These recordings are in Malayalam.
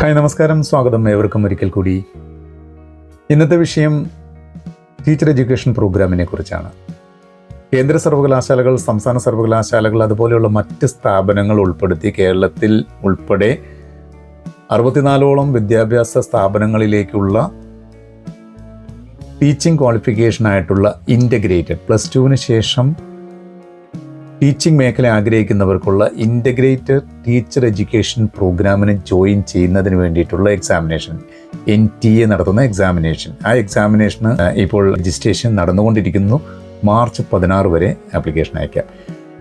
ഹായ് നമസ്കാരം. സ്വാഗതം ഏവർക്കും ഒരിക്കൽ കൂടി. ഇന്നത്തെ വിഷയം ടീച്ചർ എഡ്യൂക്കേഷൻ പ്രോഗ്രാമിനെ കുറിച്ചാണ്. കേന്ദ്ര സർവകലാശാലകൾ സംസ്ഥാന സർവകലാശാലകൾ അതുപോലെയുള്ള മറ്റ് സ്ഥാപനങ്ങൾ ഉൾപ്പെടുത്തി കേരളത്തിൽ ഉൾപ്പെടെ അറുപത്തിനാലോളം വിദ്യാഭ്യാസ സ്ഥാപനങ്ങളിലേക്കുള്ള ടീച്ചിങ് ക്വാളിഫിക്കേഷനായിട്ടുള്ള ഇന്റഗ്രേറ്റഡ് പ്ലസ് ടുവിന് ശേഷം ടീച്ചിങ് മേഖല ആഗ്രഹിക്കുന്നവർക്കുള്ള ഇന്റഗ്രേറ്റഡ് ടീച്ചർ എഡ്യൂക്കേഷൻ പ്രോഗ്രാമിന് ജോയിൻ ചെയ്യുന്നതിന് വേണ്ടിയിട്ടുള്ള എക്സാമിനേഷൻ എൻ ടി എ നടത്തുന്ന എക്സാമിനേഷൻ ആ എക്സാമിനേഷന് ഇപ്പോൾ രജിസ്ട്രേഷൻ നടന്നുകൊണ്ടിരിക്കുന്നു. മാർച്ച് പതിനാറ് വരെ ആപ്ലിക്കേഷൻ അയക്കാം.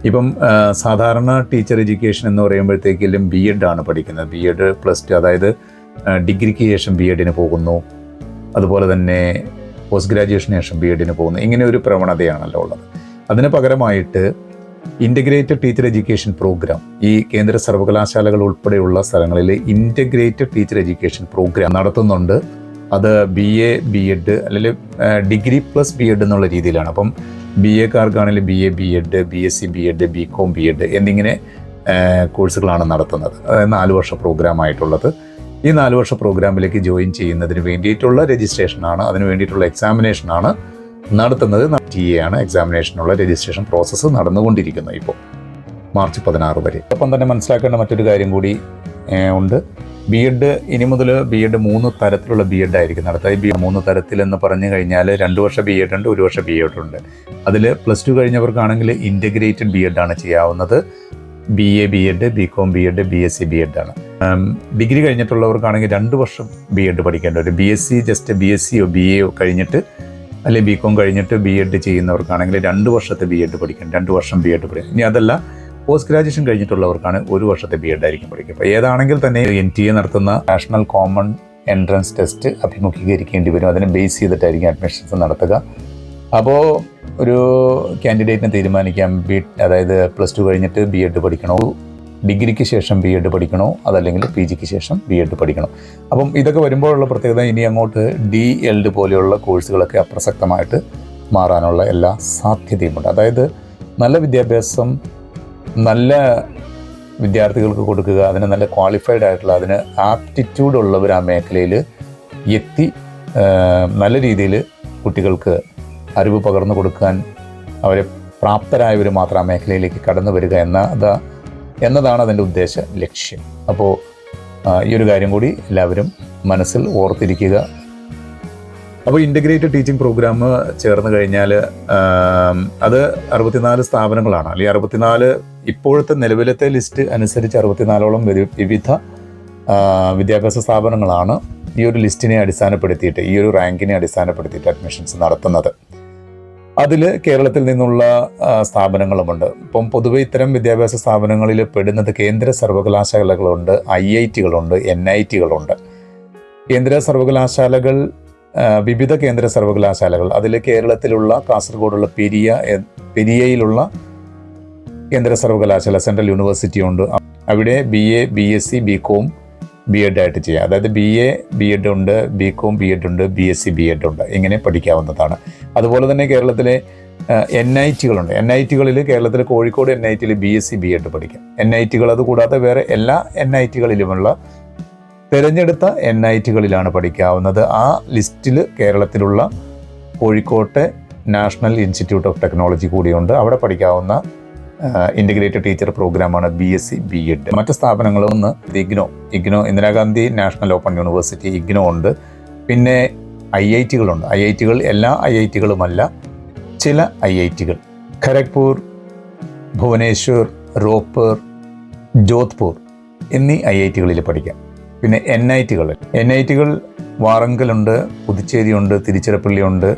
ഇപ്പം സാധാരണ ടീച്ചർ എഡ്യൂക്കേഷൻ എന്ന് പറയുമ്പോഴത്തേക്കിലും ബി എഡ് ആണ് പഠിക്കുന്നത്. ബി എഡ് പ്ലസ് ടു അതായത് ഡിഗ്രിക്ക് ശേഷം ബി എഡിന് പോകുന്നു. അതുപോലെ തന്നെ പോസ്റ്റ് ഗ്രാജുവേഷന് ശേഷം ബി എഡിന് പോകുന്നു. ഇങ്ങനെ ഒരു പ്രവണതയാണല്ലോ ഉള്ളത്. അതിന് പകരമായിട്ട് ഇന്റഗ്രേറ്റഡ് ടീച്ചർ എഡ്യൂക്കേഷൻ പ്രോഗ്രാം ഈ കേന്ദ്ര സർവകലാശാലകൾ ഉൾപ്പെടെയുള്ള സ്ഥലങ്ങളിൽ ഇന്റഗ്രേറ്റഡ് ടീച്ചർ എഡ്യൂക്കേഷൻ പ്രോഗ്രാം നടത്തുന്നുണ്ട്. അത് ബി എ ബി എഡ് അല്ലെങ്കിൽ ഡിഗ്രി പ്ലസ് ബി എഡ് എന്നുള്ള രീതിയിലാണ്. അപ്പം B എക്കാർക്കാണെങ്കിൽ B A B Ed B S C B Ed B Com B Ed എന്നിങ്ങനെ കോഴ്സുകളാണ് നടത്തുന്നത്. നാല് വർഷ പ്രോഗ്രാമായിട്ടുള്ളത്. ഈ നാല് വർഷ പ്രോഗ്രാമിലേക്ക് ജോയിൻ ചെയ്യുന്നതിന് വേണ്ടിയിട്ടുള്ള രജിസ്ട്രേഷനാണ് അതിന് വേണ്ടിയിട്ടുള്ള എക്സാമിനേഷനാണ് നടത്തുന്നത് ടി എ ആണ്. എക്സാമിനേഷനുള്ള രജിസ്ട്രേഷൻ പ്രോസസ്സ് നടന്നുകൊണ്ടിരിക്കുന്നത് ഇപ്പോൾ. മാർച്ച് പതിനാറ് വരെ. ഒപ്പം തന്നെ മനസ്സിലാക്കേണ്ട മറ്റൊരു കാര്യം കൂടി ഉണ്ട്. ബി എഡ് ഇനി മുതൽ ബി എഡ് മൂന്ന് തരത്തിലുള്ള ബി എഡ് ആയിരിക്കും നടത്തുക. ഈ ബി മൂന്ന് തരത്തിലെന്ന് പറഞ്ഞു കഴിഞ്ഞാൽ രണ്ട് വർഷം ബി എഡ് ഉണ്ട് ഒരു വർഷം ബി എഡ് ഉണ്ട്. അതിൽ പ്ലസ് ടു കഴിഞ്ഞവർക്കാണെങ്കിൽ ഇന്റഗ്രേറ്റഡ് ബി എഡ് ആണ് ചെയ്യാവുന്നത്. B A B Ed B Com B Ed B S C B Ed ആണ്. ഡിഗ്രി കഴിഞ്ഞിട്ടുള്ളവർക്കാണെങ്കിൽ രണ്ട് വർഷം ബി എഡ് പഠിക്കേണ്ടി വരും. B S C just B S സിയോ ബി എയോ കഴിഞ്ഞിട്ട് അല്ലെങ്കിൽ ബി കോം കഴിഞ്ഞിട്ട് ബി എഡ് ചെയ്യുന്നവർക്കാണെങ്കിൽ രണ്ട് വർഷത്തെ ബി എഡ് പഠിക്കണം രണ്ട് വർഷം ബി എഡ് പഠിക്കണം ഇനി അതല്ല പോസ്റ്റ് ഗ്രാജുവേഷൻ കഴിഞ്ഞിട്ടുള്ളവർക്കാണ് ഒരു വർഷത്തെ ബി എഡ് ആയിരിക്കും പഠിക്കുക. അപ്പോൾ ഏതാണെങ്കിൽ തന്നെ എൻ ടി എ നടത്തുന്ന നാഷണൽ കോമൺ എൻട്രൻസ് ടെസ്റ്റ് അഭിമുഖീകരിക്കേണ്ടി വരും. അതിനെ ബേസ് ചെയ്തിട്ടായിരിക്കും അഡ്മിഷൻസ് നടത്തുക. അപ്പോൾ ഒരു കാൻഡിഡേറ്റിനെ തീരുമാനിക്കാം. ബി അതായത് പ്ലസ് ടു കഴിഞ്ഞിട്ട് ബി എഡ് പഠിക്കണോ. ഡിഗ്രിക്ക് ശേഷം ബി എഡ് പഠിക്കണോ? അതല്ലെങ്കിൽ പി ജിക്ക് ശേഷം ബി എഡ് പഠിക്കണം? അപ്പം ഇതൊക്കെ വരുമ്പോഴുള്ള പ്രത്യേകത ഇനി അങ്ങോട്ട് ഡി എൽഡ് പോലെയുള്ള കോഴ്സുകളൊക്കെ അപ്രസക്തമായിട്ട് മാറാനുള്ള എല്ലാ സാധ്യതയുമുണ്ട്. അതായത് നല്ല വിദ്യാഭ്യാസം നല്ല വിദ്യാർത്ഥികൾക്ക് കൊടുക്കുക അതിന് നല്ല ക്വാളിഫൈഡ് ആയിട്ടുള്ള അതിന് ആപ്റ്റിറ്റ്യൂഡ് ഉള്ളവർ ആ മേഖലയിൽ എത്തി നല്ല രീതിയിൽ കുട്ടികൾക്ക് അറിവ് പകർന്നു കൊടുക്കാൻ അവരെ പ്രാപ്തരായവർ മാത്രം ആ മേഖലയിലേക്ക് കടന്നു വരിക എന്നത് എന്നതാണ് അതിന്റെ ഉദ്ദേശ ലക്ഷ്യം. അപ്പോൾ ഈ ഒരു കാര്യം കൂടി എല്ലാവരും മനസ്സിൽ ഓർത്തിരിക്കുക. അപ്പോൾ ഇന്റഗ്രേറ്റഡ് ടീച്ചിങ് പ്രോഗ്രാം ചേർന്ന് കഴിഞ്ഞാൽ അത് അറുപത്തിനാല് സ്ഥാപനങ്ങളാണ്. അല്ലെങ്കിൽ അറുപത്തിനാല് ഇപ്പോഴത്തെ നിലവിലത്തെ ലിസ്റ്റ് അനുസരിച്ച് അറുപത്തിനാലോളം വിവി- വിവിധ വിദ്യാഭ്യാസ സ്ഥാപനങ്ങളാണ് ഈ ഒരു ലിസ്റ്റിനെ അടിസ്ഥാനപ്പെടുത്തിയിട്ട് ഈ ഒരു റാങ്കിനെ അടിസ്ഥാനപ്പെടുത്തിയിട്ട് അഡ്മിഷൻസ് നടത്തുന്നത്. അതിൽ കേരളത്തിൽ നിന്നുള്ള സ്ഥാപനങ്ങളുമുണ്ട്. ഇപ്പം പൊതുവെ ഇത്തരം വിദ്യാഭ്യാസ സ്ഥാപനങ്ങളിൽ പെടുന്നത് കേന്ദ്ര സർവകലാശാലകളുണ്ട് ഐ ഐ ടികളുണ്ട് എൻ ഐ ടികളുണ്ട്. കേന്ദ്ര സർവകലാശാലകൾ വിവിധ കേന്ദ്ര സർവകലാശാലകൾ അതിൽ കേരളത്തിലുള്ള കാസർഗോഡുള്ള പെരിയ പെരിയയിലുള്ള കേന്ദ്ര സർവകലാശാല സെൻട്രൽ യൂണിവേഴ്സിറ്റി ഉണ്ട് അവിടെ B A B S C B Com B Ed ആയിട്ട് ചെയ്യാം. അതായത് ബി എ ബി എഡ് ഉണ്ട് ബി കോം ബി എഡ് ഉണ്ട് B S C B Ed ഉണ്ട്. ഇങ്ങനെ പഠിക്കാവുന്നതാണ്. അതുപോലെ തന്നെ കേരളത്തിലെ എൻ ഐ ടികളുണ്ട് എൻ ഐ ടികളിൽ കേരളത്തിലെ കോഴിക്കോട് എൻ ഐ ടിയിൽ B S C B Ed പഠിക്കാം. എൻ ഐ ടികൾ അതുകൂടാതെ വേറെ എല്ലാ എൻ ഐ ടികളിലുമുള്ള തിരഞ്ഞെടുത്ത എൻ ഐ ടികളിലാണ് പഠിക്കാവുന്നത്. ആ ലിസ്റ്റിൽ കേരളത്തിലുള്ള കോഴിക്കോട്ടെ നാഷണൽ ഇൻസ്റ്റിറ്റ്യൂട്ട് ഓഫ് ടെക്നോളജി കൂടിയുണ്ട്. അവിടെ പഠിക്കാവുന്ന ഇന്റഗ്രേറ്റഡ് ടീച്ചർ പ്രോഗ്രാമാണ് B S C B Ed മറ്റ് സ്ഥാപനങ്ങളൊന്ന് IGNOU. IGNOU Indira Gandhi national open university IGNOU ഉണ്ട്. പിന്നെ ഐ ഐ ടികളുണ്ട്. ഐ ഐ ടികൾ എല്ലാ ഐ ഐ ടികളുമല്ല ചില ഐ ഐ ടികൾ. ഖരഗ്പൂർ ഭുവനേശ്വർ റോപ്പർ ജോധ്പൂർ എന്നീ ഐ ഐ ടികളിൽ പഠിക്കാം. പിന്നെ എൻ ഐ ടികൾ. എൻ ഐ ടികൾ വാറങ്കലുണ്ട് പുതുച്ചേരിയുണ്ട് തിരുച്ചിറപ്പള്ളിയുണ്ട്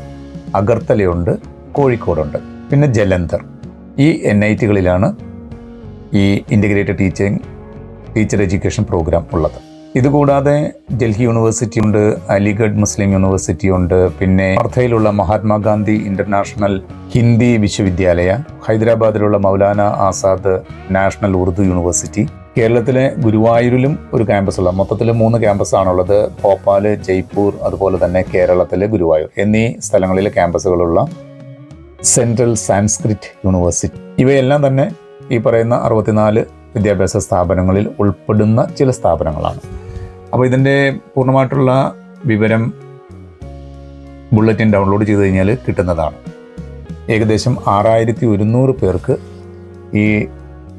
അഗർത്തലയുണ്ട് കോഴിക്കോടുണ്ട്. പിന്നെ ജലന്ധർ. ഈ എൻ ഐ ടികളിലാണ് ഈ integrated teaching teacher education programme ഉള്ളത്. ഇതുകൂടാതെ ഡൽഹി യൂണിവേഴ്സിറ്റി ഉണ്ട് അലിഗഡ് മുസ്ലിം യൂണിവേഴ്സിറ്റി ഉണ്ട് പിന്നെ വാർധയിലുള്ള മഹാത്മാഗാന്ധി ഇന്റർനാഷണൽ ഹിന്ദി വിശ്വവിദ്യാലയ ഹൈദരാബാദിലുള്ള മൗലാന ആസാദ് നാഷണൽ ഉറുദു യൂണിവേഴ്സിറ്റി കേരളത്തിലെ ഗുരുവായൂരിലും ഒരു ക്യാമ്പസ് ഉള്ള മൊത്തത്തിൽ മൂന്ന് ക്യാമ്പസ് ആണുള്ളത് ഭോപ്പാൽ ജയ്പൂർ അതുപോലെ തന്നെ കേരളത്തിലെ ഗുരുവായൂർ എന്നീ സ്ഥലങ്ങളിലെ ക്യാമ്പസുകളുള്ള സെൻട്രൽ സാൻസ്ക്രിറ്റ് യൂണിവേഴ്സിറ്റി. ഇവയെല്ലാം തന്നെ ഈ പറയുന്ന അറുപത്തിനാല് വിദ്യാഭ്യാസ സ്ഥാപനങ്ങളിൽ ഉൾപ്പെടുന്ന ചില സ്ഥാപനങ്ങളാണ്. അപ്പോൾ ഇതിന്റെ പൂർണമായിട്ടുള്ള വിവരം ബുള്ളറ്റിൻ ഡൗൺലോഡ് ചെയ്ത് കഴിഞ്ഞാൽ കിട്ടുന്നതാണ്. ഏകദേശം ആറായിരത്തി ഒരുന്നൂറ് പേർക്ക് ഈ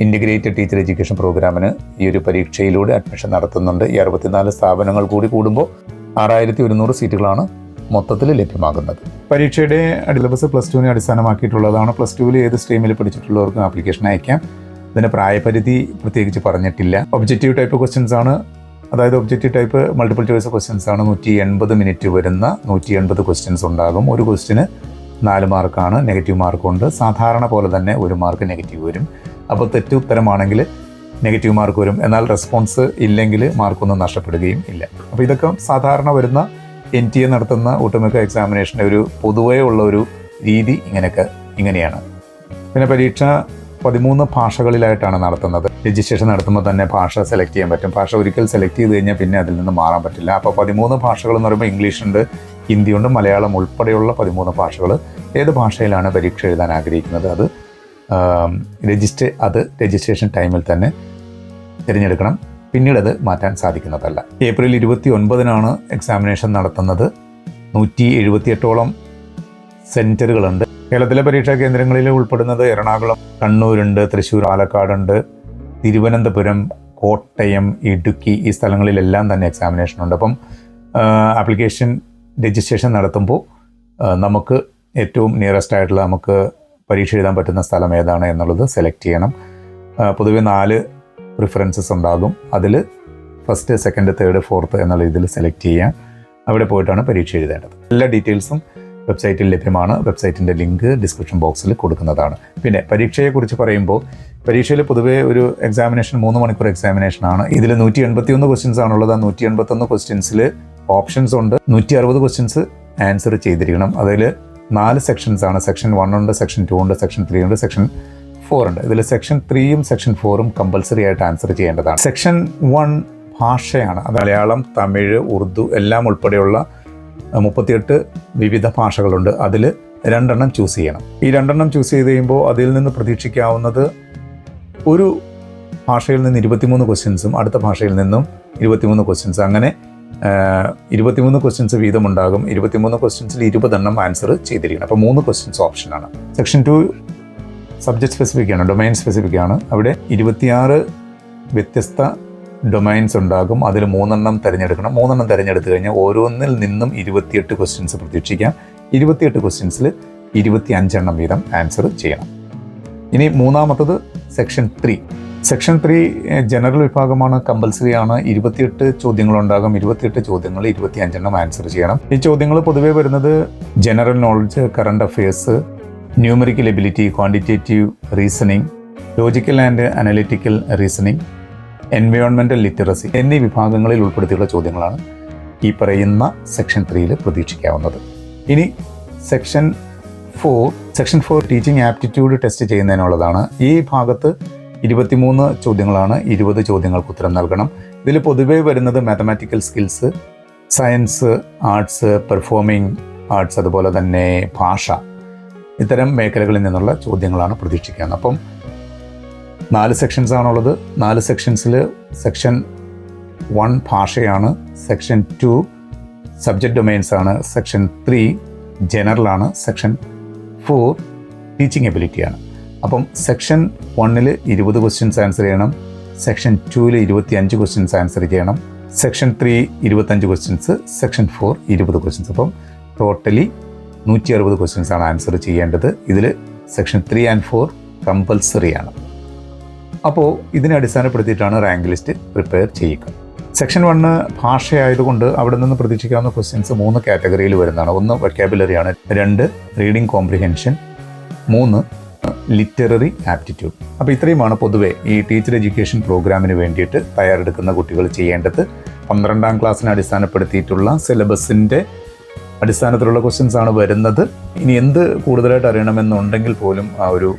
ഇന്റഗ്രേറ്റഡ് ടീച്ചർ എഡ്യൂക്കേഷൻ പ്രോഗ്രാമിന് ഈ ഒരു പരീക്ഷയിലൂടെ അഡ്മിഷൻ നടത്തുന്നുണ്ട്. ഈ അറുപത്തിനാല് സ്ഥാപനങ്ങൾ കൂടി കൂടുമ്പോൾ ആറായിരത്തി ഒരുന്നൂറ് സീറ്റുകളാണ് മൊത്തത്തിൽ ലഭ്യമാകുന്നത്. പരീക്ഷയുടെ സിലബസ് പ്ലസ് ടുവിനെ അടിസ്ഥാനമാക്കിയിട്ടുള്ളതാണ്. പ്ലസ് ടുവിൽ ഏത് സ്ട്രീമിൽ പഠിച്ചിട്ടുള്ളവർക്കും ആപ്ലിക്കേഷൻ അയക്കാം. ഇതിന് പ്രായപരിധി പ്രത്യേകിച്ച് പറഞ്ഞിട്ടില്ല. ഒബ്ജക്റ്റീവ് ടൈപ്പ് ക്വസ്റ്റ്യൻസ് ആണ്. അതായത് objective type multiple choice questions ആണ്. നൂറ്റി എൺപത് മിനിറ്റ് വരുന്ന നൂറ്റി എൺപത് ക്വസ്റ്റ്യൻസ് ഉണ്ടാകും. ഒരു ക്വസ്റ്റിന് നാല് മാർക്കാണ് നെഗറ്റീവ് മാർക്കുണ്ട് സാധാരണ പോലെ തന്നെ ഒരു മാർക്ക് നെഗറ്റീവ് വരും. അപ്പോൾ തെറ്റ് ഉത്തരമാണെങ്കിൽ നെഗറ്റീവ് മാർക്ക് വരും. എന്നാൽ റെസ്പോൺസ് ഇല്ലെങ്കിൽ മാർക്കൊന്നും നഷ്ടപ്പെടുകയും ഇല്ല. അപ്പോൾ ഇതൊക്കെ സാധാരണ വരുന്ന എൻ ടി എ നടത്തുന്ന ഒട്ടുമിക്ക എക്സാമിനേഷന്റെ ഒരു പൊതുവേ ഉള്ള ഒരു രീതി ഇങ്ങനെയൊക്കെ ഇങ്ങനെയാണ്. പിന്നെ പരീക്ഷ പതിമൂന്ന് ഭാഷകളിലായിട്ടാണ് നടത്തുന്നത്. രജിസ്ട്രേഷൻ നടത്തുമ്പോൾ തന്നെ ഭാഷ സെലക്ട് ചെയ്യാൻ പറ്റും. ഭാഷ ഒരിക്കൽ സെലക്ട് ചെയ്ത് കഴിഞ്ഞാൽ പിന്നെ അതിൽ നിന്ന് മാറാൻ പറ്റില്ല. അപ്പോൾ പതിമൂന്ന് ഭാഷകൾ എന്ന് പറയുമ്പോൾ ഇംഗ്ലീഷ് ഉണ്ട് ഹിന്ദിയുണ്ട് മലയാളം ഉൾപ്പെടെയുള്ള പതിമൂന്ന് ഭാഷകൾ ഏത് ഭാഷയിലാണ് പരീക്ഷ എഴുതാൻ ആഗ്രഹിക്കുന്നത്? അത് രജിസ്റ്റർ അത് രജിസ്ട്രേഷൻ ടൈമിൽ തന്നെ തിരഞ്ഞെടുക്കണം. പിന്നീട് അത് മാറ്റാൻ സാധിക്കുന്നതല്ല. ഏപ്രിൽ ഇരുപത്തി ഒൻപതിനാണ് എക്സാമിനേഷൻ നടത്തുന്നത്. നൂറ്റി എഴുപത്തിയെട്ടോളം സെന്ററുകളുണ്ട് കേരളത്തിലെ പരീക്ഷാ കേന്ദ്രങ്ങളിൽ ഉൾപ്പെടുന്നത് എറണാകുളം കണ്ണൂരുണ്ട് തൃശ്ശൂർ പാലക്കാടുണ്ട് തിരുവനന്തപുരം കോട്ടയം ഇടുക്കി ഈ സ്ഥലങ്ങളിലെല്ലാം തന്നെ എക്സാമിനേഷൻ ഉണ്ട്. അപ്പം ആപ്ലിക്കേഷൻ രജിസ്ട്രേഷൻ നടത്തുമ്പോൾ നമുക്ക് ഏറ്റവും നിയറസ്റ്റ് ആയിട്ടുള്ള നമുക്ക് പരീക്ഷ എഴുതാൻ പറ്റുന്ന സ്ഥലം ഏതാണ് എന്നുള്ളത് സെലക്ട് ചെയ്യണം. പൊതുവെ നാല് പ്രിഫറൻസസ് ഉണ്ടാകും. അതിൽ ഫസ്റ്റ് സെക്കൻഡ് തേർഡ് ഫോർത്ത് എന്നുള്ള ഇതിൽ സെലക്ട് ചെയ്യാം. അവിടെ പോയിട്ടാണ് പരീക്ഷ എഴുതേണ്ടത്. എല്ലാ ഡീറ്റെയിൽസും വെബ്സൈറ്റിൽ ലഭ്യമാണ്. വെബ്സൈറ്റിന്റെ ലിങ്ക് ഡിസ്ക്രിപ്ഷൻ ബോക്സിൽ കൊടുക്കുന്നതാണ്. പിന്നെ പരീക്ഷയെക്കുറിച്ച് പറയുമ്പോൾ പരീക്ഷയിൽ പൊതുവേ ഒരു എക്സാമിനേഷൻ മൂന്ന് മണിക്കൂർ എക്സാമിനേഷൻ ആണ്. ഇതിൽ നൂറ്റി എൺപത്തി ഒന്ന് ക്വസ്റ്റ്യൻസ് ആണുള്ളത്. ആ നൂറ്റി എൺപത്തൊന്ന് ക്വസ്റ്റ്യൻസിൽ ഓപ്ഷൻസ് ഉണ്ട്. നൂറ്റി അറുപത് ക്വസ്റ്റ്യൻസ് ആൻസർ ചെയ്തിരിക്കണം. അതിൽ നാല് സെക്ഷൻസ് ആണ്. സെക്ഷൻ വൺ ഉണ്ട് സെക്ഷൻ ടു ഉണ്ട് സെക്ഷൻ ത്രീ ഉണ്ട് സെക്ഷൻ ഫോർ ഉണ്ട്. ഇതിൽ സെക്ഷൻ ത്രീയും സെക്ഷൻ ഫോറും കമ്പൽസറി ആയിട്ട് ആൻസർ ചെയ്യേണ്ടതാണ്. സെക്ഷൻ വൺ ഭാഷയാണ്. മലയാളം തമിഴ് ഉറുദു എല്ലാം ഉൾപ്പെടെയുള്ള മുപ്പത്തിയെട്ട് വിവിധ ഭാഷകളുണ്ട്. അതിൽ രണ്ടെണ്ണം ചൂസ് ചെയ്യണം. ഈ രണ്ടെണ്ണം ചൂസ് ചെയ്ത് കഴിയുമ്പോൾ അതിൽ നിന്ന് പ്രതീക്ഷിക്കാവുന്നത് ഒരു ഭാഷയിൽ നിന്ന് ഇരുപത്തിമൂന്ന് ക്വസ്റ്റ്യൻസും അടുത്ത ഭാഷയിൽ നിന്നും ഇരുപത്തിമൂന്ന് ക്വസ്റ്റ്യൻസ് അങ്ങനെ ഇരുപത്തിമൂന്ന് ക്വസ്റ്റ്യൻസ് വീതമുണ്ടാകും. ഇരുപത്തിമൂന്ന് ക്വസ്റ്റ്യൻസിൽ ഇരുപതെണ്ണം ആൻസർ ചെയ്തിരിക്കണം. അപ്പോൾ മൂന്ന് ക്വസ്റ്റ്യൻസ് ഓപ്ഷനാണ് സെക്ഷൻ ടു സബ്ജക്ട് സ്പെസിഫിക് ആണ് ഡൊമൈൻ സ്പെസിഫിക് ആണ്. അവിടെ ഇരുപത്തിയാറ് വ്യത്യസ്ത ഡൊമൈൻസ് ഉണ്ടാകും. അതിൽ മൂന്നെണ്ണം തിരഞ്ഞെടുക്കണം. മൂന്നെണ്ണം തിരഞ്ഞെടുത്തു കഴിഞ്ഞാൽ ഓരോന്നിൽ നിന്നും ഇരുപത്തിയെട്ട് ക്വസ്റ്റ്യൻസ് പ്രതീക്ഷിക്കാം. ഇരുപത്തിയെട്ട് ക്വസ്റ്റ്യൻസിൽ ഇരുപത്തി അഞ്ചെണ്ണം വീതം ആൻസർ ചെയ്യണം. ഇനി മൂന്നാമത്തത് section three section three general വിഭാഗമാണ്. കമ്പൽസറി ആണ്. ഇരുപത്തിയെട്ട് ചോദ്യങ്ങളുണ്ടാകും. ഇരുപത്തിയെട്ട് ചോദ്യങ്ങൾ ഇരുപത്തി അഞ്ചെണ്ണം ആൻസർ ചെയ്യണം. ഈ ചോദ്യങ്ങൾ പൊതുവെ വരുന്നത് general knowledge current affairs numerical ability quantitative reasoning logical and analytical reasoning എൻവയോൺമെന്റൽ literacy എന്നീ വിഭാഗങ്ങളിൽ ഉൾപ്പെടുത്തിയുള്ള ചോദ്യങ്ങളാണ് ഈ പറയുന്ന സെക്ഷൻ ത്രീയിൽ പ്രതീക്ഷിക്കാവുന്നത്. ഇനി section four section four teaching aptitude test ചെയ്യുന്നതിനുള്ളതാണ്. ഈ ഭാഗത്ത് ഇരുപത്തിമൂന്ന് ചോദ്യങ്ങളാണ് ഇരുപത് ചോദ്യങ്ങൾക്ക് ഉത്തരം നൽകണം. ഇതിൽ പൊതുവേ വരുന്നത് mathematical skills science arts performing arts അതുപോലെ തന്നെ ഭാഷ. ഇത്തരം മേഖലകളിൽ നിന്നുള്ള ചോദ്യങ്ങളാണ് പ്രതീക്ഷിക്കുന്നത് അപ്പം നാല് സെക്ഷൻസ് ആണുള്ളത്. നാല് സെക്ഷൻസിൽ സെക്ഷൻ വൺ ഭാഷയാണ് സെക്ഷൻ ടു സബ്ജക്റ്റ് ഡൊമൈൻസ് ആണ് സെക്ഷൻ ത്രീ ജനറലാണ് സെക്ഷൻ ഫോർ ടീച്ചിങ് എബിലിറ്റിയാണ് അപ്പം സെക്ഷൻ വണ്ണിൽ ഇരുപത് ക്വസ്റ്റ്യൻസ് ആൻസർ ചെയ്യണം സെക്ഷൻ ടുവിൽ ഇരുപത്തി അഞ്ച് ക്വസ്റ്റ്യൻസ് ആൻസർ ചെയ്യണം സെക്ഷൻ ത്രീ ഇരുപത്തഞ്ച് ക്വസ്റ്റ്യൻസ് സെക്ഷൻ ഫോർ ഇരുപത് ക്വസ്റ്റ്യൻസ് അപ്പം ടോട്ടലി നൂറ്റി അറുപത് ക്വസ്റ്റ്യൻസ് ആണ് ആൻസർ ചെയ്യേണ്ടത്. ഇതിൽ section three and four compulsory ആണ്. അപ്പോൾ ഇതിനെ അടിസ്ഥാനപ്പെടുത്തിയിട്ടാണ് റാങ്ക് ലിസ്റ്റ് പ്രിപ്പയർ ചെയ്യുക. സെക്ഷൻ വണ്ണ് ഭാഷയായതുകൊണ്ട് അവിടെ നിന്ന് പ്രതീക്ഷിക്കാവുന്ന ക്വസ്റ്റ്യൻസ് മൂന്ന് കാറ്റഗറിയിൽ വരുന്നതാണ്. ഒന്ന് വെക്കാബുലറിയാണ് രണ്ട് റീഡിംഗ് കോംപ്രിഹെൻഷൻ മൂന്ന് ലിറ്റററി ആപ്റ്റിറ്റ്യൂഡ് അപ്പോൾ ഇത്രയുമാണ് പൊതുവെ ഈ ടീച്ചർ എഡ്യൂക്കേഷൻ പ്രോഗ്രാമിന് വേണ്ടിയിട്ട് തയ്യാറെടുക്കുന്ന കുട്ടികൾ ചെയ്യേണ്ടത്. പന്ത്രണ്ടാം ക്ലാസ്സിനെ അടിസ്ഥാനപ്പെടുത്തിയിട്ടുള്ള സിലബസിന്റെ അടിസ്ഥാനത്തിലുള്ള ക്വസ്റ്റ്യൻസ് ആണ് വരുന്നത്. ഇനി എന്ത് കൂടുതലായിട്ട് അറിയണമെന്നുണ്ടെങ്കിൽ പോലും ആ ഒരു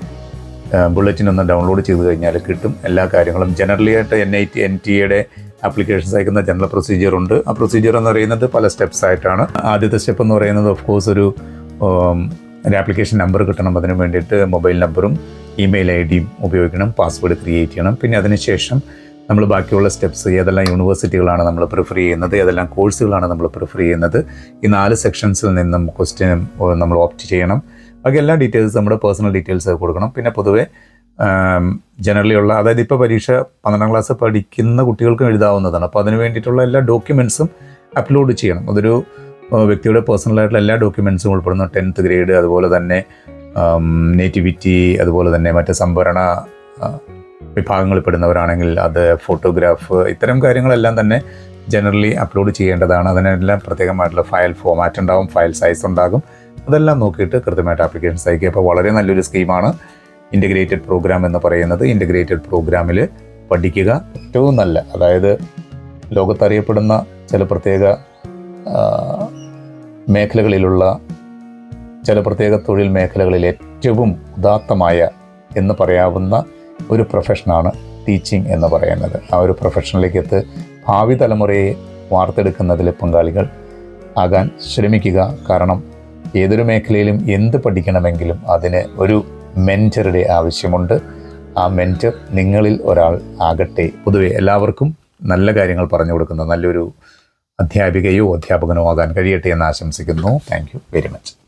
ബുള്ളറ്റിൻ ഒന്ന് ഡൗൺലോഡ് ചെയ്ത് കഴിഞ്ഞാൽ കിട്ടും. എല്ലാ കാര്യങ്ങളും. ജനറലി ആയിട്ട് N I T N T എയുടെ ആപ്ലിക്കേഷൻസ് അയക്കുന്ന ജനറൽ പ്രൊസീജിയർ ഉണ്ട്. ആ പ്രൊസീജിയർ എന്ന് പറയുന്നത് പല സ്റ്റെപ്സ് ആയിട്ടാണ്. ആദ്യത്തെ സ്റ്റെപ്പ് എന്ന് പറയുന്നത് ഓഫ് കോഴ്സ് ഒരു ഒരു ആപ്ലിക്കേഷൻ നമ്പർ കിട്ടണം. അതിന് വേണ്ടിയിട്ട് മൊബൈൽ നമ്പറും ഇമെയിൽ ഐ ഡിയും ഉപയോഗിക്കണം. പാസ്വേഡ് ക്രിയേറ്റ് ചെയ്യണം. പിന്നെ അതിനുശേഷം നമ്മൾ ബാക്കിയുള്ള സ്റ്റെപ്സ് ഏതെല്ലാം യൂണിവേഴ്സിറ്റികളാണ് നമ്മൾ പ്രിഫർ ചെയ്യുന്നത് ഏതെല്ലാം കോഴ്സുകളാണ് നമ്മൾ പ്രിഫർ ചെയ്യുന്നത് ഈ നാല് സെക്ഷൻസിൽ നിന്നും ക്വസ്റ്റ്യൻ നമ്മൾ ഓപ്റ്റ് ചെയ്യണം. ബാക്കി എല്ലാ ഡീറ്റെയിൽസ് നമ്മുടെ പേഴ്സണൽ ഡീറ്റെയിൽസ് കൊടുക്കണം. പിന്നെ പൊതുവെ ജനറലി ഉള്ള അതായത് ഇപ്പോൾ പരീക്ഷ പന്ത്രണ്ടാം ക്ലാസ് പഠിക്കുന്ന കുട്ടികൾക്കും എഴുതാവുന്നതാണ്. അപ്പോൾ അതിന് വേണ്ടിയിട്ടുള്ള എല്ലാ ഡോക്യുമെൻസും അപ്ലോഡ് ചെയ്യണം. അതൊരു വ്യക്തിയുടെ പേഴ്സണലായിട്ടുള്ള എല്ലാ ഡോക്യുമെൻസും ഉൾപ്പെടുന്നു. ടെൻത്ത് ഗ്രേഡ് അതുപോലെ തന്നെ നേറ്റിവിറ്റി അതുപോലെ തന്നെ മറ്റ് സംഭരണ വിഭാഗങ്ങളിൽ പെടുന്നവരാണെങ്കിൽ അത് ഫോട്ടോഗ്രാഫ് ഇത്തരം കാര്യങ്ങളെല്ലാം തന്നെ ജനറലി അപ്ലോഡ് ചെയ്യേണ്ടതാണ്. അതിനെല്ലാം പ്രത്യേകമായിട്ടുള്ള ഫയൽ ഫോമാറ്റ് ഉണ്ടാകും ഫയൽ സൈസ് ഉണ്ടാകും. അതെല്ലാം നോക്കിയിട്ട് കൃത്യമായിട്ട് ആപ്ലിക്കേഷൻസ് അയക്കുക. അപ്പോൾ വളരെ നല്ലൊരു സ്കീമാണ് ഇന്റഗ്രേറ്റഡ് പ്രോഗ്രാം എന്ന് പറയുന്നത്. ഇന്റഗ്രേറ്റഡ് പ്രോഗ്രാമിൽ പഠിക്കുക ഏറ്റവും നല്ല അതായത് ലോകത്തറിയപ്പെടുന്ന ചില പ്രത്യേക മേഖലകളിലുള്ള ചില പ്രത്യേക തൊഴിൽ മേഖലകളിൽ ഏറ്റവും ഉദാത്തമായ എന്ന് പറയാവുന്ന ഒരു പ്രൊഫഷനാണ് ടീച്ചിങ് എന്ന് പറയുന്നത്. ആ ഒരു പ്രൊഫഷനിലേക്ക് എത്ത് ഭാവി തലമുറയെ വാർത്തെടുക്കുന്നതിൽ പങ്കാളികൾ ആകാൻ ശ്രമിക്കുക. കാരണം ഏതൊരു മേഖലയിലും എന്ത് പഠിക്കണമെങ്കിലും അതിന് ഒരു മെന്ററുടെ ആവശ്യമുണ്ട്. ആ മെന്റർ നിങ്ങളിൽ ഒരാൾ ആകട്ടെ. പൊതുവെ എല്ലാവർക്കും നല്ല കാര്യങ്ങൾ പറഞ്ഞു കൊടുക്കുന്ന നല്ലൊരു അധ്യാപികയോ അധ്യാപകനോ ആകാൻ കഴിയട്ടെ എന്ന് ആശംസിക്കുന്നു. Thank very much.